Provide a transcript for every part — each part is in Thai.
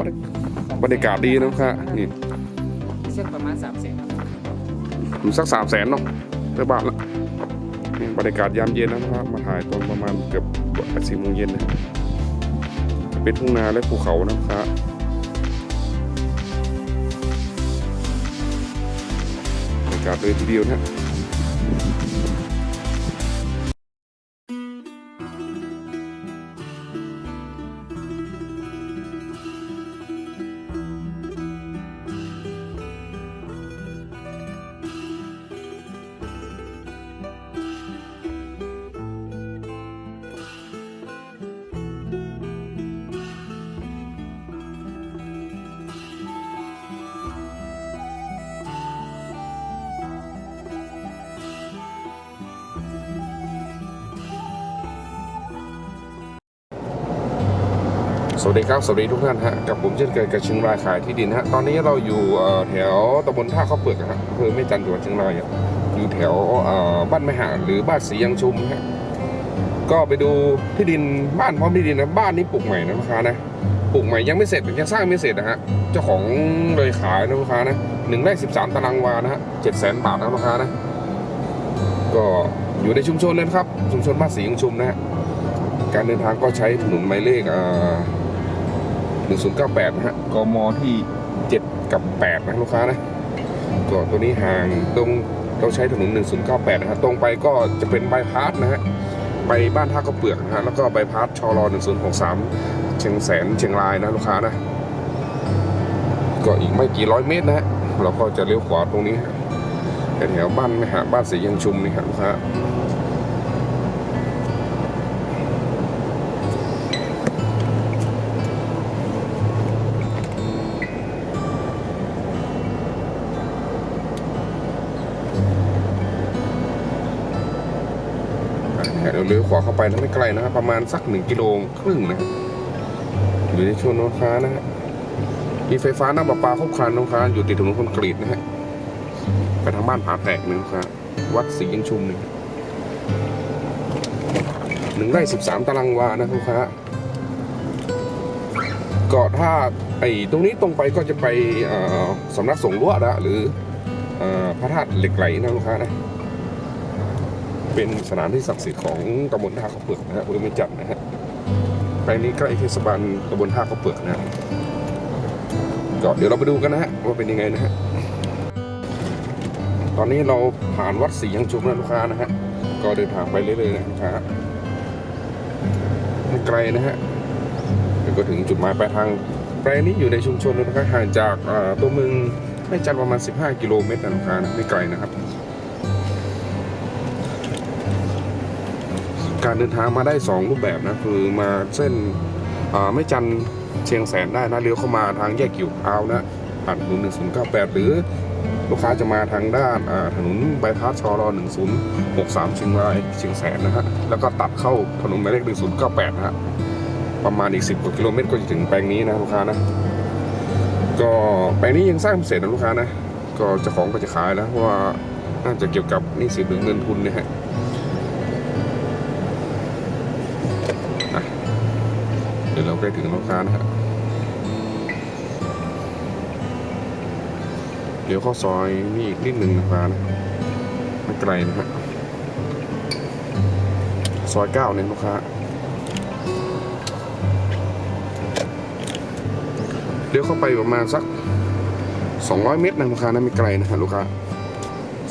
บรรยบรรยากาศดีนะลูกค้านี่เช็คประมาณ3ามแสนอยู่สักสามแสนเนาะได้บาทละนี่บรรยากาศยามเย็นนะครับ มาถ่ายตอนประมาณเกือบสี่โมงเย็นนะเป็นทุ่งนาและภูเขานะลูกค้าบรรยากาศเลยทีเดียวนะ สวัสดีครับ สวัสดีทุกท่านฮะ กับผมเช่นเคยกับเชียงรายขายที่ดินฮะ ตอนนี้เราอยู่แถวตำบลท่าข้าวเปลือกฮะอำเภอแม่จันทร์จังหวัดเชียงรายอยู่แถวบ้านแม่หาหรือบ้านสียังชุมฮะ ก็ไปดูที่ดินบ้านพร้อมที่ดินนะ บ้านนี้ปลูกใหม่นะลูกค้านะ ปลูกใหม่ยังไม่เสร็จยังสร้างไม่เสร็จนะฮะ เจ้าของเลยขายนะลูกค้านะหนึ่งไร่สิบสามตารางวานะฮะเจ็ดแสนบาทนะลูกค้านะ ก็อยู่ในชุมชนเลยนครับ ชุมชนบ้านสียังชุมนะฮะการเดินทางก็ใช้ถนนหมายเลขอ่า 1098นะฮะกมที่ 7 กับ 8 นะลูกค้านะก็ตัวนี้ห่างตรงเราใช้ถนน 1098 นะฮะตรงไปก็จะเป็นบายพาสนะฮะไปบ้านท่าก็เปลือกนะฮะแล้วก็บายพาสชร1063 เชียงแสนเชียงรายนะลูกค้านะ ก็อีกไม่กี่ร้อยเมตรนะฮะเราก็จะเลี้ยวขวาตรงนี้แถวบ้านไม่หาบ้านสียังชุมนี่ครับลูกค้า อะเดี๋ยวเลี้ยวขวาเข้าไปนะไม่ไกลนะครับ ประมาณสักหนึ่งกิโลครึ่งนะครับอยู่ในช่วงน้องค้านะฮะมีไฟฟ้าน้ำประปาครบครันน้องค้าอยู่ติดถนนคอนกรีตนะฮะไปทางบ้านผาแตกนึงครับวัดศรียังชุมหนึ่งหนึ่งไร่สิบสามตารางวานะลูกค้าก็ถ้าไอ้ตรงนี้ตรงไปก็จะไปสำนักสงฆ์ลวดนะหรืออพระธาตุเหล็กไหลนะลูกค้านะ เป็นสถานที่ศักดิ์สิทธิ์ของตำบลท่าข้าวเปลือกนะฮะบริเวณจันทร์นะฮะแปลงนี้ใกล้เทศบาลตำบลท่าข้าวเปลือกนะฮะก็เดี๋ยวเราไปดูกันนะฮะว่าเป็นยังไงนะฮะตอนนี้เราผ่านวัดศรียังชุมแล้วลูกค้านะฮะก็เดินทางไปเรื่อยๆนะลูกค้าไม่ไกลนะฮะเดี๋ยวก็ถึงจุดหมายปลายทางแปลงนี้อยู่ในชุมชนนะครับห่างจากตัวเมืองไม่จันทร์ประมาณ 15 กิโลเมตรนะลูกค้านะไม่ไกลนะครับ การเดินทางมาได้ 2 รูปแบบนะคือมาเส้นอ่าไม่จันเชียงแสนได้นะเลี้ยวเข้ามาทางแยกกิ่วพร้าวนะผ่านถนน1098 หรือลูกค้าจะมาทางด้านถนนบายพาสชร1063เชียงรายเชียงแสนนะฮะแล้วก็ตัดเข้าถนนหมายเลข1098นะฮะประมาณอีก 10กว่ากิโลเมตรก็จะถึงแปลงนี้นะลูกค้านะก็แปลงนี้ยังสร้างไม่เสร็จนะลูกค้านะก็เจ้าของก็จะขายแล้วเพราะว่าน่าจะเกี่ยวกับนี้สินหรือเงินทุนเนี่ยฮะ เดี๋ยวเราใกล้ถึงลูกค้านะฮะเดี๋ยวข้าซอยนี่อีกนิดหนึ่งนะครับนะไม่ไกลนะฮะซอยเก้าเนี่ยลูกค้าเดี๋ยวเข้าไปประมาณสัก 200 เมตรนะลูกค้านะไม่ไกลนะฮะลูกค้า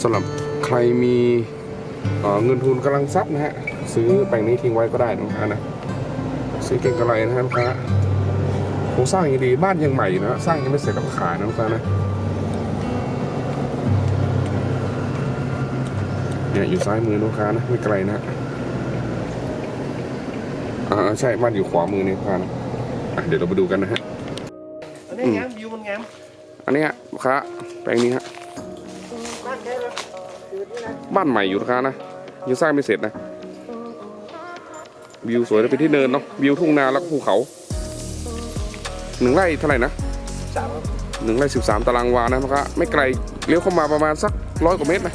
สำหรับใครมีเเงินทุนกำลังทรัพย์นะฮะซื้อแปลงนี้ทิ้งไว้ก็ได้นะลูกค้านะ ซื้อเก่งกำไรนะฮะลูกค้าโครงสร้างยังดีบ้านยังใหม่อยู่นะสร้างยังไม่เสร็จแล้วก็ขายนะลูกค้านะเนี่ยอยู่ซ้ายมือลูกค้านะไม่ไกลนะอ่าใช่บ้านอยู่ขวามือนี่ลูกค้านะอะเดี๋ยวเราไปดูกันนะฮะอันนี้งามวิวมันงามอันนี้ฮะลูกค้าแปลงนี้ฮะบ้านแค่ละคือนี่นะบ้านใหม่อยู่ลูกค้านะยังสร้างไม่เสร็จนะ วิวสวยนะเป็นที่เนินเนาะวิวทุ่งนาแล้วก็ภูเขาหนึ่งไร่เท่าไหร่นะสามครับหนึ่งไร่สิบสามตารางวานะครับไม่ไกลเลี้ยวเข้ามาประมาณสักร้อยกว่าเมตรนะ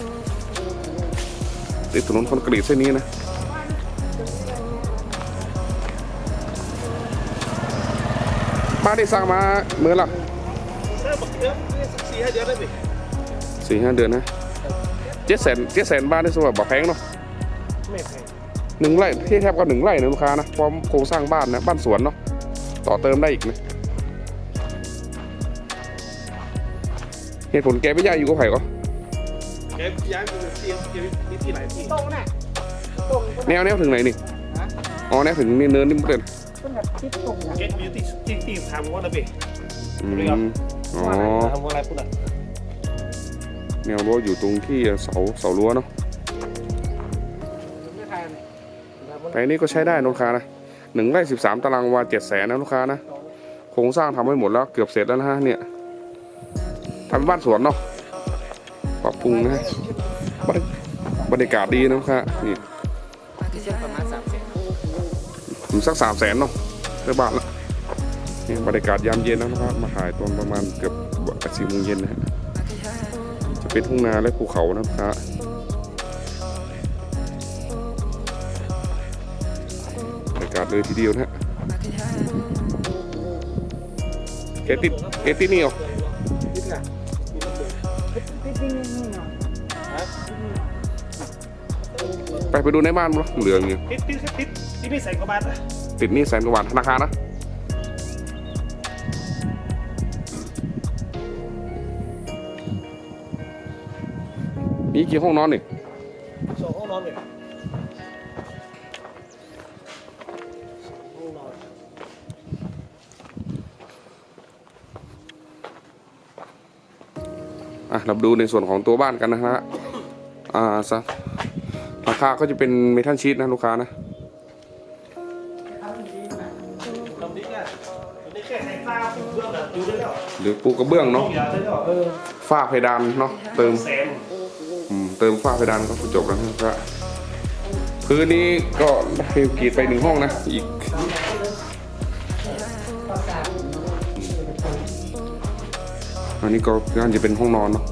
ติดถนนคอนกรีตเส้นนี้นะบ้านที่สร้างมาเมื่อละเสื้อบักเดือนสักสี่ห้าเดือนได้ไหมสี่ห้าเดือนนะเจ็ดแสนเจ็ดแสนบาทได้สำหรับบ่แพงเนาะไม่แพง หนึ่งไร่ที่แทบกับหนึ่งไร่นะลูกค้านะพร้อมโครงสร้างบ้านนะบ้านสวนเนาะต่อเติมได้อีกนะเหตุผลแกไม่ย้ายอยู่กับไผ่ก็แกย้ายไปที่ที่ที่ที่ไหนที่ตรงน่ะตรงแนวแนวถึงไหนนี่อ๋อแนวถึงนี่เนินนี่มันเกินเป็นแบบทิศตรงนะแกอยู่ที่ที่ที่ทำว่าอะไรอืเรียบมอ๋อทำว่าอะไรพูดอะแนวรั้วอยู่ตรงที่เสาเสารั้วเนาะ แต่อันนี้ก็ใช้ได้นะลูกค้านะหนึ่งไร่สิบสามตารางวาเจ็ดแสนนะลูกค้านะโครงสร้างทำไว้หมดแล้วเกือบเสร็จแล้วนะฮะเนี่ยทำเป็นบ้านสวนเนาะปรับปรุงนะฮะบรรบรรยากาศดีนะลูกค้านี่ที่เช่นประมาณสามแสนถึงสักสามแสนเนาะได้บ้านละนี่บรรยากาศยามเย็นนะลูกค้ามาถ่ายตอนประมาณเกือบสี่โมงเย็นนะฮะจะเป็นทุ่งนาและภูเขานะลูกค้าบ เลยทีเดียวนะฮะเกติดเกติดนี่เหรอไปไปดูในบ้านมั้งเหลืองอยู่ติดติดติดที่นี่ใส่กระบาดนะติดนี่แสนกว่าบาทธนาคารนะมีกี่ห้องนอนนี่สองห้องนอนเลย เราดูในส่วนของตัวบ้านกันนะฮะอ่าซะราคาก็จะเป็นเมทัลชีตนะลูกค้านะหรือปูกระเบื้องเนาะฝ้าเพดานเนาะเติมเติมฝ้าเพดานก็จบแล้วนะครับพื้นนี้ก็ได้กีดไปหนึ่งห้องนะอีกอันนี้ก็น่าจะเป็นห้องนอนเนาะ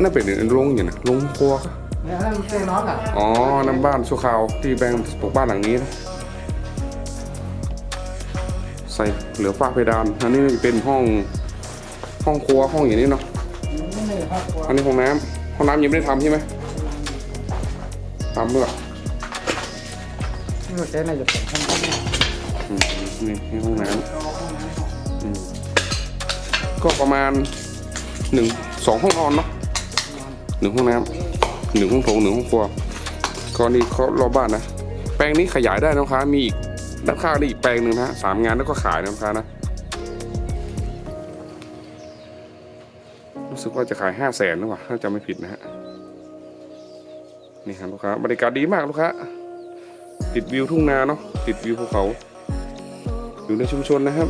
นนั้นเป็นโรงอย่างนะโรงครัวครับเนี่ยนั่นเป็นน้องอะอ๋อน้ำบ้านชั่วคราวที่แบงค์ปลูกบ้านหลังนี้นะใส่เหลือฝ้าเพดานอันนี้เป็นห้องห้องครัวห้องอย่างนี้เนาะนี่เลยครับอันนี้ห้องน้ำห้องน้ำยังไม่ได้ทำใช่ไหมทำเมื่อนี่เราใช้ในหยดของห้องน้อืมนี่นี่ห้องน้ำอืมก็ประมาณหนึ่งสองห้องนอนเนาะ หนึ่งห้องน้ำหนึ่งห้องโถงหนึ่งห้องครัวก็นี่เขารอบบ้านนะ แปลงนี้ขยายได้นะลูกค้ามีอีกด้านข้างนี่อีกแปลงหนึ่งนะสามงานแล้วก็ขายนะลูกค้านะรู้สึกว่าจะขายห้าแสนหรือเปล่าถ้าจำไม่ผิดนะฮะนี่ครับลูกค้าบรรยากาศดีมากลูกค้าติดวิวทุ่งนาเนาะติดวิวภูเขาอยู่ในชุมชนนะครับ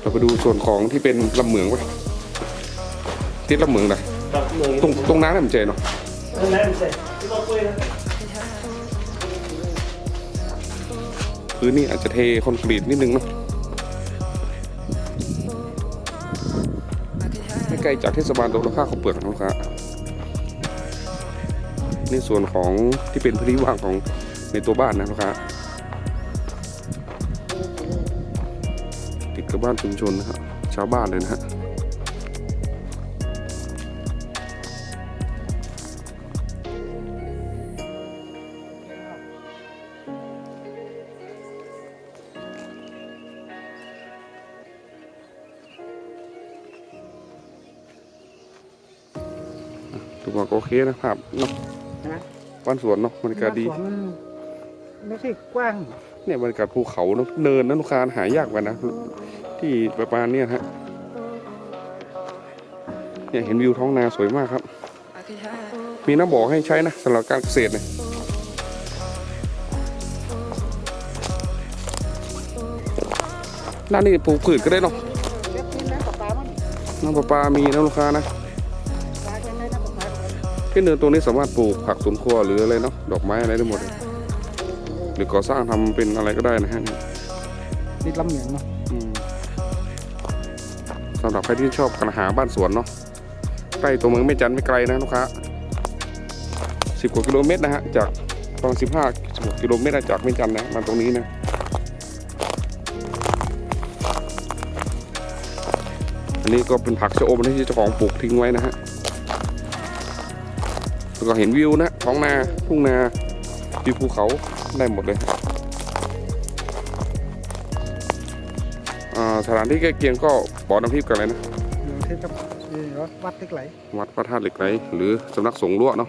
เราไปดูส่วนของที่เป็นลำเหมืองไป ทิศลำเหมืองนะกับเมืองตรงตรงน้ำน่ะมันเจเนาะนั่นแหละมันใส่ที่เราคุยนะพื้นนี่อาจจะเทคอนกรีตนิดนึงเนาะไม่ไกลจากเทศบาลตกราคาเขาวเปลือกนะลูกค้านี่ส่วนของที่เป็นพื้นที่ว่างของในตัวบ้านนะลูกค้าติดกับบ้านชุมชนนะฮะชาวบ้านเลยนะฮะ ถือว่าก็โอเคนะภาพเนาะำนะบ้านสวนเนาะบรรยากาศดีสวนไม่ใช่กว้างเนี่ยบรรยากาศภูเขาเนอะเนินนะลูกค้าหายากกว่านะ ที่ประมาณเนี้ยฮะเนี่ยเห็นวิวท้องนาสวยมากครับ มีน้ำบ่อให้ใช้นะสำหรับการเกษตรเนี่ยด้านนี้ปลูกพืชก็ได้เนาะเล็บนี่นะปลาปลามันน้ำประปามีนะลูกค้านะ ที่เนินตรงนี้สามารถปลูกผักสวนครัวหรืออะไรเนาะดอกไม้อะไรได้หมดเลยหรือก่อสร้างทำเป็นอะไรก็ได้นะฮะนี่ลำเหนียงเนาะสำหรับใครที่ชอบการหาบ้านสวนเนาะใกล้ตัวเมืองแม่จันไม่ไกลนะลูกค้าสิบกว่ากิโลเมตรนะฮะจากตอนมาณสิบห้ากิโลเมตรจากแม่จันนะมาตรงนี้นะอันนี้ก็เป็นผักชะอมที่เจ้าของปลูกทิ้งไว้นะฮะ แล้วก็เห็นวิวนะท้องนาทุ่งนาวิวภูเขาได้หมดเลยฮะอ่าสถานที่ใกล้เคียงก็บ่อน้ำทิพย์กันเลยนะอยู่ที่กับที่วัดเล็กไหลวัดพระธาตุเหล็กไหลหรือสำนักสงฆ์ล้วเนาะ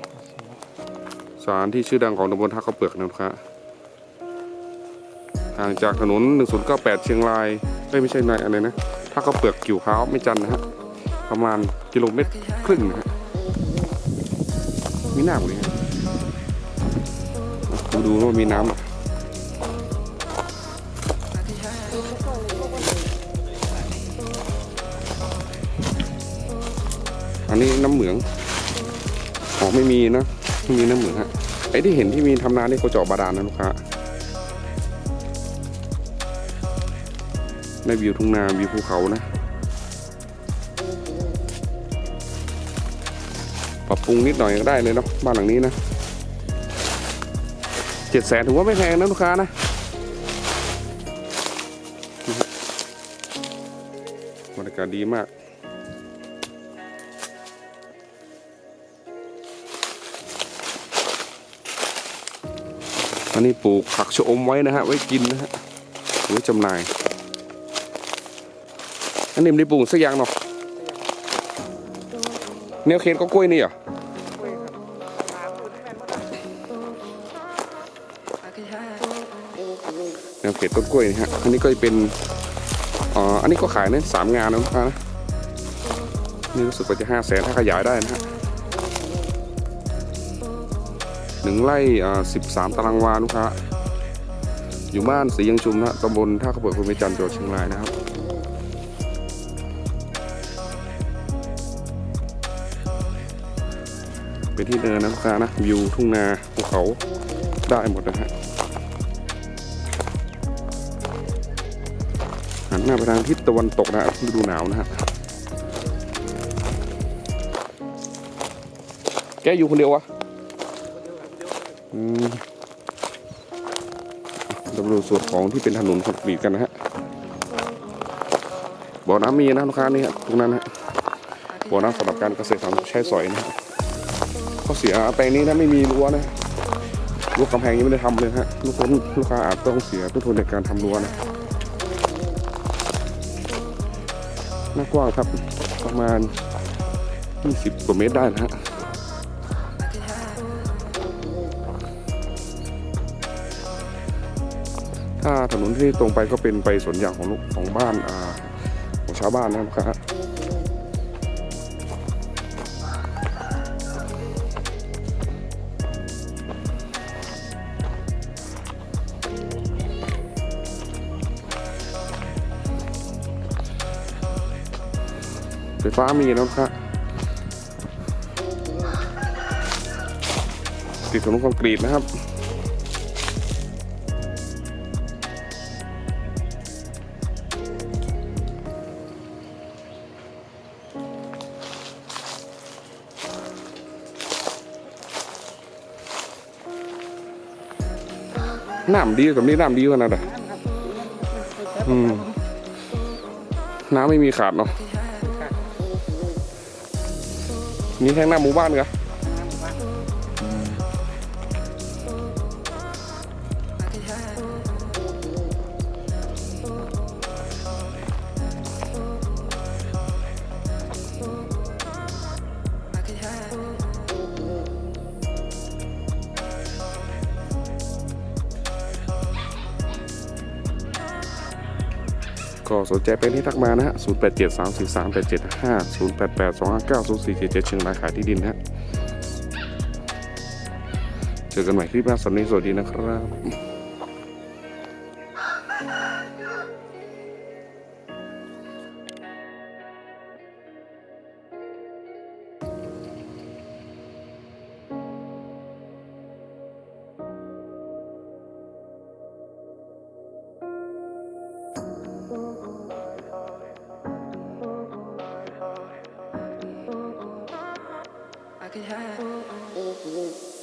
สถานที่ชื่อดังของตำบลท่าข้าวเปลือกนะครับห่างจากถนน 1098 เชียงรายเอ้ยไม่ใช่นายอะไรนะท่าข้าวเปลือกกิ่วขาวไม่จันทร์นะฮะประมาณกิโลเมตรครึ่งนะฮะ มีน้ำเลยดูดูว่ามีน้ำอะอันนี้น้ำเหมืองอ๋อไม่มีนะไม่มีน้ำเหมืองฮะไอ้ที่เห็นที่มีทำนานี่เขาเจาะบาดาลนะลูกค้าได้วิวทุ่งนาวิวภูเขานะ ปรุงนิดหน่อยก็ได้เลยเนาะบ้านหลังนี้นะเจ็ดแสนถือว่าไม่แพงนะลูกค้านะบรรยากาศดีมากอันนี้ปลูกผักชะอมไว้นะฮะ ไว้กินนะฮะไว้จำหน่าย อันนี้มันได้ปลูกสักอย่างเนาะแนวเขตก็กล้วยนี่เหรอ วเขตก็กล้วยนี่ฮะอันนี้ก็จะเป็นอันนี้ก็ขายนะสามงานนะลูกค้านะนี่รู้สึกว่าจะห้าแสนถ้าขยายได้นะฮะหนึ่งไร่สิบสามตารางวาลูกค้าอยู่บ้านสียังชุมนะตำบลท่าข้าวเปลือกอำเมจันจังหวัดเชียงรายนะครับเป็นที่เนินนะลูกค้านะวิวทุ่งนาภูเขาได้หมดนะฮะ หน้าไปทางทิศตะวันตกนะฤดูหนาวนะฮะแกอยู่คนเดียววะอืมเรามาดูส่วนของที่เป็นถนนคอนกรีตกันนะฮะบ่อน้ำมีนะลูกค้านี่ฮะตรงนั้นฮะบ่อน้ำสำหรับการเกษตรทำใช้สอยนะฮะข้อเสียแปลงนี้ถ้าไม่มีรั้วนะรั้วกำแพงยังไม่ได้ทำเลยฮะลูกคนลูกค้าอาจต้องเสียต้นทุนในการทำรั้วนะ หน้ากว้างครับประมาณ 20 กว่าเมตรได้นะฮะถ้าถนนที่ตรงไปก็เป็นไปสวนยางของลูกของบ้านอาของชาวบ้านนะครับ ฟ้ามีนะครับติดถนนคอนกรีตนะครับน้ำดีกับนี้น้ำดีขนาดไหนอืมน้ำไม่มีขาดเนาะ นี่แท่งหน้าหมู่บ้านเหรอ สนใจเป็นที่ทักมานะฮะ0 8 7 3 4 3 8 7 5 0 8 8 2 5 9 0 4 7 7เชียงรายขายที่ดินนะฮะเจอกันใหม่คลิปหน้าสวัสดีสวัสดีนะครับ could oh, have. Oh. Oh,